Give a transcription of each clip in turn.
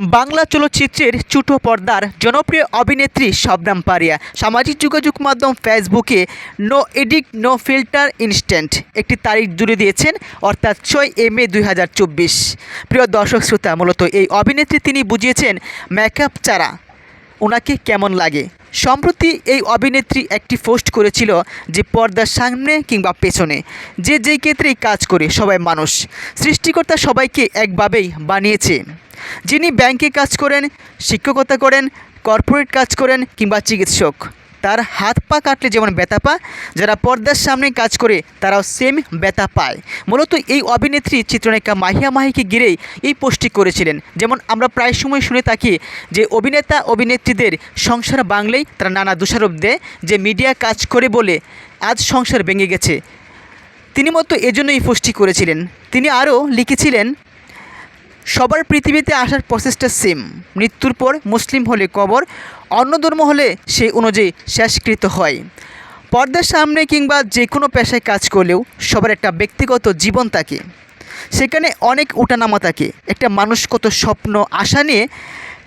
বাংলা চলচ্চিত্রের চুটো পর্দার জনপ্রিয় অভিনেত্রী শবনাম পারিয়া। সামাজিক যোগাযোগ মাধ্যম ফেসবুকে no edit, no filter, instant একটি তারিখ জুড়ে দিয়েছেন, অর্থাৎ ছয় এ মে দুই প্রিয় দর্শক শ্রোতা, মূলত এই অভিনেত্রী তিনি বুঝিয়েছেন, মেকআপ ছাড়া ওনাকে কেমন লাগে? সম্প্রতি এই অভিনেত্রী একটি পোস্ট করেছিল যে পর্দার সামনে কিংবা পেছনে, যে যেই ক্ষেত্রেই কাজ করে সবাই মানুষ, সৃষ্টিকর্তা সবাইকে একভাবেই বানিয়েছে। যিনি ব্যাংকে কাজ করেন, শিক্ষকতা করেন, কর্পোরেট কাজ করেন কিংবা চিকিৎসক, তার হাত পা কাটলে যেমন ব্যথা পায়, যারা পর্দার সামনে কাজ করে তারাও সেম ব্যথা পায়। মূলত এই অভিনেত্রী চিত্রনায়িকা মাহিয়া মাহিকে ঘিরেই এই পোস্টটি করেছিলেন। যেমন আমরা প্রায় সময় শুনে থাকি যে অভিনেতা, অভিনেত্রীদের সংসার বাংলেই তারা নানা দোষারোপ দেয়, যে মিডিয়া কাজ করে বলে আজ সংসার ভেঙে গেছে। তিনি মতো এজন্য এই পোস্টটি করেছিলেন। তিনি আরও লিখেছিলেন সবার পৃথিবীতে আসার প্রসেসটা সেম। মৃত্যুর পর মুসলিম হলে কবর, অন্য ধর্ম হলে সেই অনুযায়ী শেষকৃত হয়। পর্দার সামনে কিংবা যে কোনো পেশায় কাজ করলেও সবার একটা ব্যক্তিগত জীবন থাকে। সেখানে অনেক উঠানামা থাকে। একটা মানুষ কত স্বপ্ন, আশা নিয়ে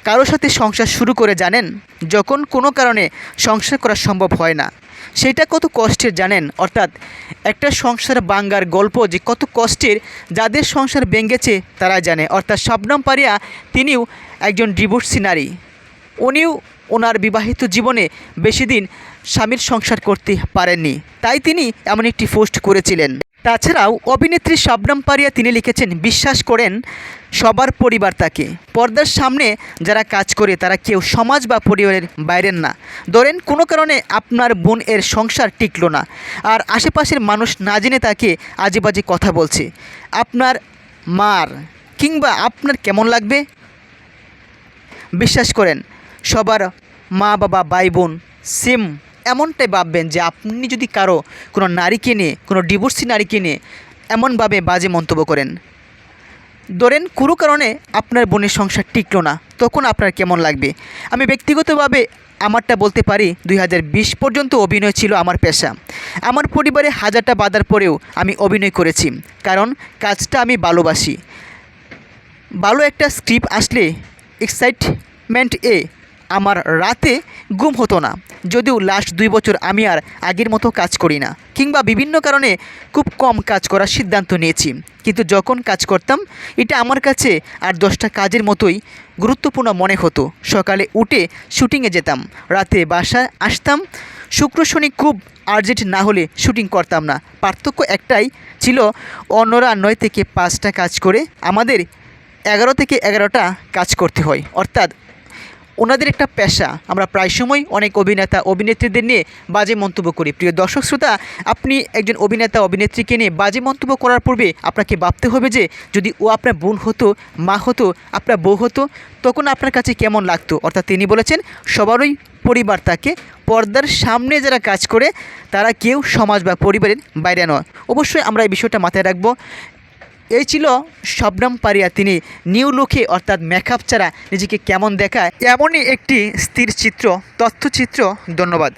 কারোর সাথে সংসার শুরু করে জানেন, যখন কোনো কারণে সংসার করা সম্ভব হয় না। সেটা কত কষ্টের জানেন? অর্থাৎ একটা সংসার বাঙ্গার গল্প যে কত কষ্টের, যাদের সংসার ভেঙেছে তারা জানে। অর্থাৎ শবনম পারিয়া তিনিও একজন ডিভোর্সি নারী। উনিও ওনার বিবাহিত জীবনে বেশি দিন স্বামীর সংসার করতে পারেননি। তাই তিনি এমন একটি পোস্ট করেছিলেন। তাছাড়াও অভিনেত্রী শবনম পারিয়া তিনি লিখেছেন, বিশ্বাস করেন, সবার পরিবার তাকে। পর্দার সামনে যারা কাজ করে, তারা কেউ সমাজ বা পরিবারের বাইরের না। ধরেন, কোনো কারণে আপনার বোন এর সংসার টিকলো না, আর আশেপাশের মানুষ না জেনে তাকে আজে বাজে কথা বলছে। আপনার মার, কিংবা আপনার কেমন লাগবে? বিশ্বাস করেন, সবার মা বাবা ভাই বোন সেম এমনটাই ভাববেন যে আপনি যদি কারও কোনো নারীকে নিয়ে, কোনো ডিভোর্সি নারীকে নিয়ে এমনভাবে বাজে মন্তব্য করেন। ধরেন কোনো কারণে আপনার বোনের সংসার টিকলো না, তখন আপনার কেমন লাগবে? আমি ব্যক্তিগতভাবে আমারটা বলতে পারি, দুই হাজার বিশ পর্যন্ত অভিনয় ছিল আমার পেশা। আমার পরিবারে হাজারটা বাধার পরেও আমি অভিনয় করেছি, কারণ কাজটা আমি ভালোবাসি। ভালো একটা স্ক্রিপ্ট আসলে এক্সাইটমেন্ট এ আমার রাতে ঘুম হতো না। যদিও লাস্ট দুই বছর আমি আর আগের মতো কাজ করি না, কিংবা বিভিন্ন কারণে খুব কম কাজ করার সিদ্ধান্ত নিয়েছি। কিন্তু যখন কাজ করতাম, এটা আমার কাছে আর দশটা কাজের মতোই গুরুত্বপূর্ণ মনে হতো। সকালে উঠে শুটিংয়ে যেতাম, রাতে বাসায় আসতাম। শুক্র শনি খুব আর্জেন্ট না হলে শুটিং করতাম না। পার্থক্য একটাই ছিল, অন্যরা নয় থেকে পাঁচটা কাজ করে আমাদের এগারো থেকে এগারোটা কাজ করতে হয়। অর্থাৎ ওনাদের একটা পেশা। আমরা প্রায় সময় অনেক অভিনেতা, অভিনেত্রীদের নিয়ে বাজে মন্তব্য করি। প্রিয় দর্শক শ্রোতা, আপনি একজন অভিনেতা, অভিনেত্রীকে নিয়ে বাজে মন্তব্য করার পূর্বে আপনাকে ভাবতে হবে যে, যদি ও আপনার বোন হতো, মা হতো, আপনার বউ হতো, তখন আপনার কাছে কেমন লাগতো? অর্থাৎ তিনি বলেছেন, সবারই পরিবার তাকে পর্দার সামনে যারা কাজ করে, তারা কেউ সমাজ বা পরিবারের বাইরে নয়। অবশ্যই আমরা এই বিষয়টা মাথায় রাখব। এই ছিল শবনম পারিয়া। তিনি নিউ লুকে, অর্থাৎ মেকআপ ছাড়া নিজেকে কেমন দেখায়, এমনই একটি স্থির চিত্র, তথ্যচিত্র। ধন্যবাদ।